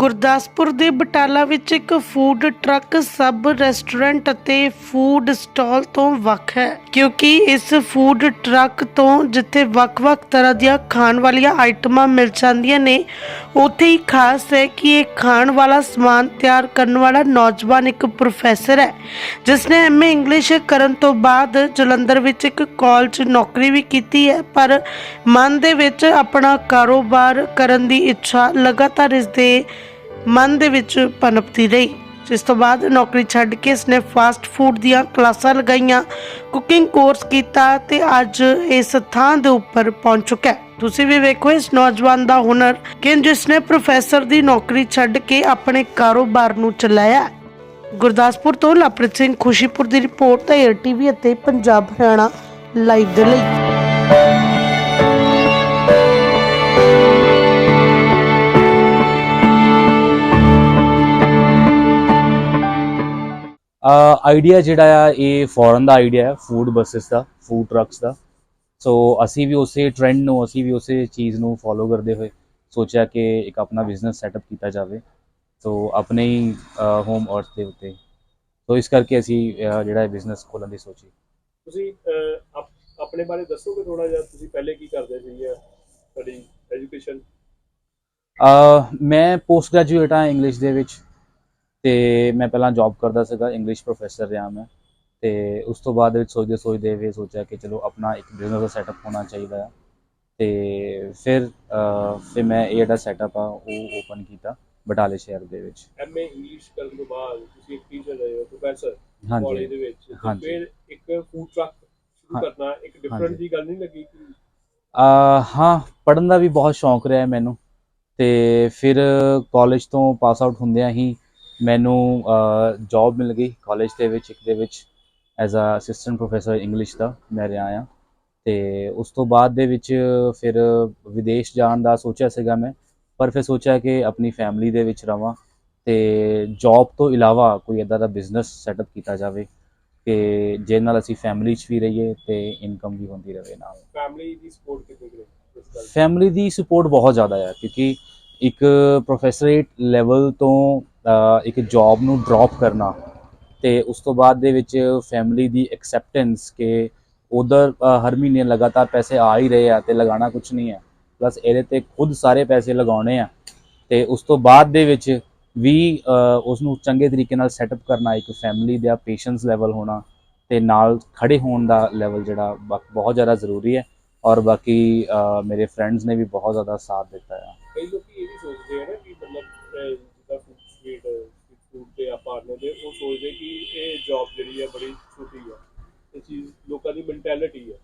ਗੁਰਦਾਸਪੁਰ ਦੇ ਬਟਾਲਾ ਵਿੱਚ ਇੱਕ ਫੂਡ ਟਰੱਕ ਸਬ ਰੈਸਟੋਰੈਂਟ ਅਤੇ ਫੂਡ ਸਟਾਲ ਤੋਂ ਵੱਖ ਹੈ, ਕਿਉਂਕਿ ਇਸ ਫੂਡ ਟਰੱਕ ਤੋਂ ਜਿੱਥੇ ਵੱਖ-ਵੱਖ ਤਰ੍ਹਾਂ ਦੀਆਂ ਖਾਣ ਵਾਲੀਆਂ ਆਈਟਮਾਂ ਮਿਲ ਜਾਂਦੀਆਂ ਨੇ, ਉੱਥੇ ਹੀ ਖਾਸ ਹੈ ਕਿ ਇਹ ਖਾਣ ਵਾਲਾ ਸਮਾਨ ਤਿਆਰ ਕਰਨ ਵਾਲਾ ਨੌਜਵਾਨ ਇੱਕ ਪ੍ਰੋਫੈਸਰ ਹੈ, ਜਿਸ ਨੇ ਐਮਏ ਇੰਗਲਿਸ਼ ਕਰਨ ਤੋਂ ਬਾਅਦ ਜਲੰਧਰ ਵਿੱਚ ਇੱਕ ਕਾਲਜ ਨੌਕਰੀ ਵੀ ਕੀਤੀ ਹੈ, ਪਰ ਮਨ ਦੇ ਵਿੱਚ ਆਪਣਾ ਕਾਰੋਬਾਰ ਕਰਨ ਦੀ ਇੱਛਾ ਲਗਾਤਾਰ ਇਸ ਦੇ ਮਨ ਦੇ ਵਿੱਚ ਪਨਪਦੀ ਰਹੀ। ਜਿਸ ਤੋਂ ਬਾਅਦ ਨੌਕਰੀ ਛੱਡ ਕੇ ਇਸਨੇ ਫਾਸਟ ਫੂਡ ਦੀਆਂ ਕਲਾਸਾਂ ਲਗਾਈਆਂ ਕੁਕਿੰਗ ਕੋਰਸ ਕੀਤਾ ਤੇ ਅੱਜ ਇਸ ਥਾਂ ਦੇ ਉੱਪਰ ਪਹੁੰਚ ਚੁੱਕਾ ਹੈ। ਤੁਸੀਂ ਵੀ ਵੇਖੋ ਇਸ ਨੌਜਵਾਨ ਦਾ ਹੁਨਰ ਕਿ ਜਿਸ ਨੇ ਪ੍ਰੋਫੈਸਰ ਦੀ ਨੌਕਰੀ ਛੱਡ ਕੇ ਆਪਣੇ ਕਾਰੋਬਾਰ ਨੂੰ ਚਲਾਇਆ ਗੁਰਦਾਸਪੁਰ ਤੋਂ ਲਵਪ੍ਰੀਤ ਸਿੰਘ ਖੁਸ਼ੀਪੁਰ ਦੀ ਰਿਪੋਰਟ ਹੈ ਏਅਰ ਅਤੇ ਪੰਜਾਬ ਹਰਿਆਣਾ ਲਾਈਵ ਦੇ ਲਈ। ਆਈਡੀਆ ਜਿਹੜਾ ਆ ਇਹ ਫੋਰਨ ਦਾ ਆਈਡੀਆ ਹੈ ਫੂਡ ਬੱਸਸ ਦਾ ਫੂਡ ਟਰੱਕਸ ਦਾ। ਸੋ ਅਸੀਂ ਵੀ ਉਸੇ ਟ੍ਰੈਂਡ ਨੂੰ ਅਸੀਂ ਵੀ ਉਸੇ ਚੀਜ਼ ਨੂੰ ਫੋਲੋ ਕਰਦੇ ਹੋਏ ਸੋਚਿਆ ਕਿ ਇੱਕ ਆਪਣਾ ਬਿਜ਼ਨਸ ਸੈਟਅਪ ਕੀਤਾ ਜਾਵੇ। ਸੋ ਆਪਣੇ ਹੀ ਹੋਮ ਅਰਥ ਦੇ ਉੱਤੇ। ਸੋ ਇਸ ਕਰਕੇ ਅਸੀਂ ਜਿਹੜਾ ਹੈ ਬਿਜ਼ਨਸ ਖੋਲ੍ਹਣ ਦੀ ਸੋਚੀ। ਤੁਸੀਂ ਆਪਣੇ ਬਾਰੇ ਦੱਸੋਗੇ ਥੋੜਾ ਜਿਹਾ? ਤੁਸੀਂ ਪਹਿਲੇ ਕੀ ਕਰਦੇ ਸੀ ਤੁਹਾਡੀ ਐਜੂਕੇਸ਼ਨ ਮੈਂ ਪੋਸਟ ਗ੍ਰੈਜੂਏਟ ਹਾਂ ਇੰਗਲਿਸ਼ ਦੇ ਵਿੱਚ। ਤੇ ਮੈਂ ਪਹਿਲਾਂ ਜੌਬ ਕਰਦਾ ਸੀਗਾ ਇੰਗਲਿਸ਼ ਪ੍ਰੋਫੈਸਰ ਰਿਹਾ ਮੈਂ ਤੇ ਉਸ ਤੋਂ ਬਾਅਦ ਵਿੱਚ ਸੋਚਦੇ ਸੋਚਦੇ ਵੀ ਸੋਚਿਆ ਕਿ ਚਲੋ ਆਪਣਾ ਇੱਕ ਬਿਜ਼ਨਸ ਦਾ ਸੈਟਅਪ ਹੋਣਾ ਚਾਹੀਦਾ ਆ ਤੇ ਫਿਰ ਫਿਰ ਮੈਂ ਇਹ ਜਿਹੜਾ ਸੈਟਅਪ ਆ ਉਹ ਓਪਨ ਕੀਤਾ ਬਟਾਲੇ ਸ਼ਹਿਰ ਦੇ ਵਿੱਚ ਐਮਏ ਇੰਗਲਿਸ਼ ਕਰਨ ਤੋਂ ਬਾਅਦ ਤੁਸੀਂ ਇੱਕ ਟੀਚਰ ਰਹੇ ਹੋ ਪ੍ਰੋਫੈਸਰ ਕਾਲਜ ਦੇ ਵਿੱਚ। ਫਿਰ ਇੱਕ ਫੂਡ ਟਰੱਕ ਸ਼ੁਰੂ ਹਾਂ। ਕਰਨਾ ਇੱਕ ਡਿਫਰੈਂਟ। ਜੀ ਗੱਲ ਨਹੀਂ ਲੱਗੀ ਕਿ ਅਹ, ਹਾਂ ਪੜਨ ਦਾ ਵੀ ਬਹੁਤ ਸ਼ੌਂਕ ਰਿਹਾ ਮੈਨੂੰ ਤੇ ਫਿਰ ਕਾਲਜ ਤੋਂ ਪਾਸ ਆਊਟ ਹੁੰਦਿਆਂ ਹੀ ਮੈਨੂੰ ਜੌਬ ਮਿਲ ਗਈ ਕਾਲਜ ਦੇ ਵਿੱਚ ਇੱਕ ਦੇ ਵਿੱਚ as a assistant professor English ਦਾ ਮੈਂ ਰਿਹਾ ਆ ਤੇ ਉਸ ਤੋਂ ਬਾਅਦ ਦੇ ਵਿੱਚ ਫਿਰ ਵਿਦੇਸ਼ ਜਾਣ ਦਾ ਸੋਚਿਆ ਸੀਗਾ ਮੈਂ ਪਰ ਫਿਰ ਸੋਚਿਆ ਕਿ ਆਪਣੀ ਫੈਮਿਲੀ ਦੇ ਵਿੱਚ ਰਵਾਂ ਤੇ ਜੌਬ ਤੋਂ ਇਲਾਵਾ ਕੋਈ ਇਦਾਂ ਦਾ ਬਿਜ਼ਨਸ ਸੈਟਅਪ ਕੀਤਾ ਜਾਵੇ ਕਿ ਜਿਹਦੇ ਨਾਲ ਅਸੀਂ ਫੈਮਿਲੀ 'ਚ ਵੀ ਰਹੀਏ ਤੇ ਇਨਕਮ ਵੀ ਹੁੰਦੀ ਰਹੇ ਨਾਲ। ਫੈਮਿਲੀ ਦੀ ਸਪੋਰਟ ਕਿੰਨੀ ਕੁ ਰਹੀ ਇਸ ਗੱਲ ਦੀ? ਫੈਮਿਲੀ ਦੀ ਸਪੋਰਟ ਬਹੁਤ ਜ਼ਿਆਦਾ ਹੈ ਕਿਉਂਕਿ ਇੱਕ ਪ੍ਰੋਫੈਸਰੇਟ ਲੈਵਲ ਤੋਂ ਇੱਕ ਜੌਬ ਨੂੰ ਡ੍ਰੌਪ ਕਰਨਾ ਤੇ ਉਸ ਤੋਂ ਬਾਅਦ ਦੇ ਵਿੱਚ ਫੈਮਿਲੀ ਦੀ ਐਕਸੈਪਟੈਂਸ ਕਿ ਉਧਰ ਹਰ ਮਹੀਨੇ ਲਗਾਤਾਰ ਪੈਸੇ ਆ ਹੀ ਰਹੇ ਆ ਤੇ ਲਗਾਉਣਾ ਕੁਝ ਨਹੀਂ ਹੈ। ਪਲੱਸ ਇਹਦੇ ਤੇ ਖੁਦ ਸਾਰੇ ਪੈਸੇ ਲਗਾਉਣੇ ਆ ਤੇ ਉਸ ਤੋਂ ਬਾਅਦ ਦੇ ਵਿੱਚ ਵੀ ਉਸ ਨੂੰ ਚੰਗੇ ਤਰੀਕੇ ਨਾਲ ਸੈਟਅਪ ਕਰਨਾ, ਇੱਕ ਫੈਮਿਲੀ ਦਾ ਪੇਸ਼ੈਂਸ ਲੈਵਲ ਹੋਣਾ ਤੇ ਨਾਲ ਖੜੇ ਹੋਣ ਦਾ ਲੈਵਲ ਜਿਹੜਾ ਬ- ਬਹੁਤ ਜ਼ਿਆਦਾ ਜ਼ਰੂਰੀ ਹੈ ਔਰ ਬਾਕੀ ਮੇਰੇ ਫਰੈਂਡਸ ਨੇ ਵੀ ਬਹੁਤ ਜ਼ਿਆਦਾ ਸਾਥ ਦਿੱਤਾ ਹੈ ਕਈ ਲੋਕੀ ਇਹ ਵੀ ਸੋਚਦੇ ਆ ਨਾ ਕਿ ਮਤਲਬ ਅਹ, ਜਿੱਦਾਂ ਫੂਡ ਸਟਰੀਟ ਫੂਡ ਤੇ ਆਪਾਂ ਆਨੇ ਦੇ ਉਹ ਸੋਚਦੇ ਕਿ ਇਹ ਜੌਬ ਜਿਹੜੀ ਹੈ ਬੜੀ ਛੋਟੀ ਹੈ, ਇਹ ਚੀਜ਼ ਲੋਕਾਂ ਦੀ ਮੈਂਟੈਲਿਟੀ ਹੈ।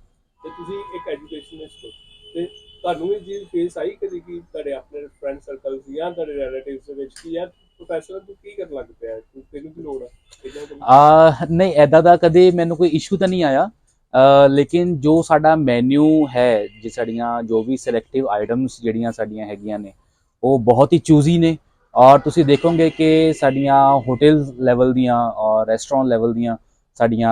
ਤੇ ਤੁਸੀਂ ਇੱਕ ਐਜੂਕੇਸ਼ਨਿਸਟ ਹੋ। ਤੇ ਤੁਹਾਨੂੰ ਇਹ ਚੀਜ਼ ਫੇਸ ਆਈ ਕਦੀ ਕਿ ਤੁਹਾਡੇ ਆਪਣੇ ਫਰੈਂਡ ਸਰਕਲ ਜਾਂ ਤੁਹਾਡੇ ਰਿਲੇਟਿਵਸ ਦੇ ਵਿੱਚ ਕਿ ਯਾਰ ਪ੍ਰੋਫੈਸਰ ਤੂੰ ਕੀ ਕਰਨ ਲੱਗ ਪਿਆ? ਤੂੰ ਤੈਨੂੰ ਕੀ ਲੋੜ ਏਦਾਂ ਦਾ ਆ, ਨਹੀਂ ਐਦਾਂ ਦਾ ਕਦੇ ਮੈਨੂੰ ਕੋਈ ਇਸ਼ੂ ਤਾਂ ਨਹੀਂ ਆਇਆ। ਲੇਕਿਨ ਜੋ ਸਾਡਾ ਮੈਨੂ ਹੈ, ਜੇ ਸਾਡੀਆਂ ਜੋ ਵੀ ਸਿਲੈਕਟਿਵ ਆਈਟਮਸ ਜਿਹੜੀਆਂ ਸਾਡੀਆਂ ਹੈਗੀਆਂ ਨੇ, ਉਹ ਬਹੁਤ ਹੀ ਚੂਜ਼ੀ ਨੇ। ਔਰ ਤੁਸੀਂ ਦੇਖੋਗੇ ਕਿ ਸਾਡੀਆਂ ਹੋਟਲ ਲੈਵਲ ਦੀਆਂ ਔਰ ਰੈਸਟੋਰੈਂਟ ਲੈਵਲ ਦੀਆਂ ਸਾਡੀਆਂ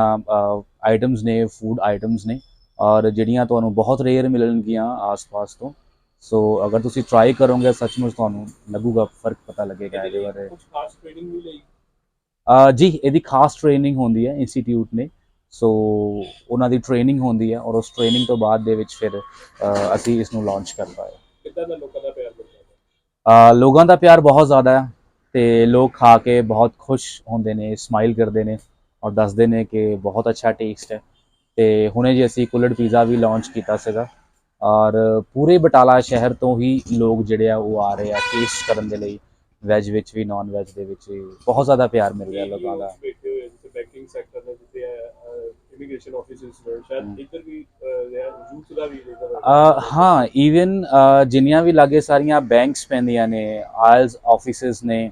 ਆਈਟਮਸ ਨੇ ਫੂਡ ਆਈਟਮਸ ਨੇ ਔਰ ਜਿਹੜੀਆਂ ਤੁਹਾਨੂੰ ਬਹੁਤ ਰੇਅਰ ਮਿਲਣਗੀਆਂ ਆਸ-ਪਾਸ ਤੋਂ। ਸੋ ਅਗਰ ਤੁਸੀਂ ਟਰਾਈ ਕਰੋਗੇ ਸੱਚਮੁੱਚ ਤੁਹਾਨੂੰ ਲੱਗੂਗਾ ਫ਼ਰਕ ਪਤਾ ਲੱਗੇਗਾ ਇਹਦੇ ਬਾਰੇ। ਕੁਝ ਖਾਸ ਟ੍ਰੇਨਿੰਗ ਵੀ ਲਈ? ਅਹ ਜੀ ਇਹਦੀ ਖਾਸ ਟ੍ਰੇਨਿੰਗ ਹੁੰਦੀ ਹੈ ਇੰਸਟੀਚਿਊਟ ਨੇ। ਸੋ ਉਹਨਾਂ ਦੀ ਟ੍ਰੇਨਿੰਗ ਹੁੰਦੀ ਹੈ ਔਰ ਉਸ ਟ੍ਰੇਨਿੰਗ ਤੋਂ ਬਾਅਦ ਦੇ ਵਿੱਚ ਫਿਰ ਅਸੀਂ ਇਸ ਨੂੰ ਲਾਂਚ ਕਰ ਪਾਏ ਕਿੱਦਾਂ ਦਾ ਲੋਕਾਂ ਦਾ ਪਿਆਰ ਮਿਲਦਾ ਹੈ ਅਹ, ਲੋਕਾਂ ਦਾ ਪਿਆਰ ਬਹੁਤ ਜ਼ਿਆਦਾ ਹੈ ਤੇ ਲੋਕ ਖਾ ਕੇ ਬਹੁਤ ਖੁਸ਼ ਹੁੰਦੇ ਨੇ ਸਮਾਈਲ ਕਰਦੇ ਨੇ ਔਰ ਦੱਸਦੇ ਨੇ ਕਿ ਬਹੁਤ ਅੱਛਾ ਟੇਸਟ ਹੈ। ਤੇ ਹੁਣੇ ਜੀ ਅਸੀਂ ਕੁਲੜ ਪੀਜ਼ਾ ਵੀ ਲਾਂਚ ਕੀਤਾ ਸੀਗਾ ਔਰ ਪੂਰੇ ਬਟਾਲਾ ਸ਼ਹਿਰ ਤੋਂ ਹੀ ਲੋਕ ਜਿਹੜੇ ਆ ਉਹ ਆ ਰਹੇ ਆ ਟੇਸਟ ਕਰਨ ਦੇ ਲਈ ਵੈਜ ਵਿੱਚ ਵੀ ਨਾਨ ਵੈਜ ਦੇ ਵਿੱਚ ਬਹੁਤ ਜ਼ਿਆਦਾ ਪਿਆਰ ਮਿਲ ਰਿਹਾ ਲੋਕਾਂ ਦਾ ਬੈਠੇ ਹੋਏ ਜਿੱਥੇ ਬੈਂਕਿੰਗ ਸੈਕਟਰ ਨੇ ਜਿੱਥੇ ਇਮੀਗ੍ਰੇਸ਼ਨ ਆਫਿਸਰਸ ਨੇ ਹਮ। ਸ਼ਾਇਦ ਇੱਧਰ ਵੀ ਯੂਥ ਦਾ ਵੀ ਇੱਧਰ ਅ, ਹਾਂ ਈਵਨ ਜਿੰਨੀਆਂ ਵੀ ਲਾਗੇ ਸਾਰੀਆਂ ਬੈਂਕਸ ਪੈਂਦੀਆਂ ਨੇ ਆਇਲਸ ਆਫਿਸਿਸ ਨੇ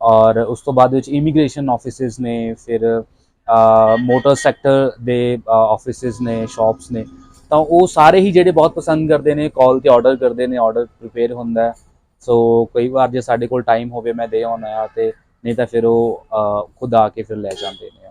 ਔਰ ਉਸ ਤੋਂ ਬਾਅਦ ਵਿੱਚ ਇਮੀਗ੍ਰੇਸ਼ਨ ਆਫਿਸਿਸ ਨੇ ਫਿਰ ਮੋਟਰ ਸੈਕਟਰ ਦੇ ਆਫਿਸਿਸ ਨੇ ਸ਼ਾਪਸ ਨੇ ਤਾਂ ਉਹ ਸਾਰੇ ਹੀ ਜਿਹੜੇ ਬਹੁਤ ਪਸੰਦ ਕਰਦੇ ਨੇ ਕਾਲ ਤੇ ਆਰਡਰ ਕਰਦੇ ਨੇ ਆਰਡਰ ਪ੍ਰਿਪੇਅਰ ਹੁੰਦਾ ਸੋ ਕਈ ਵਾਰ ਜੇ ਸਾਡੇ ਕੋਲ ਟਾਈਮ ਹੋਵੇ ਮੈਂ ਦੇ ਆਉਣਾ ਤੇ ਨਹੀਂ ਤਾਂ ਫਿਰ ਉਹ ਖੁਦ ਆ ਕੇ ਫਿਰ ਲੈ ਜਾਂਦੇ ਨੇ।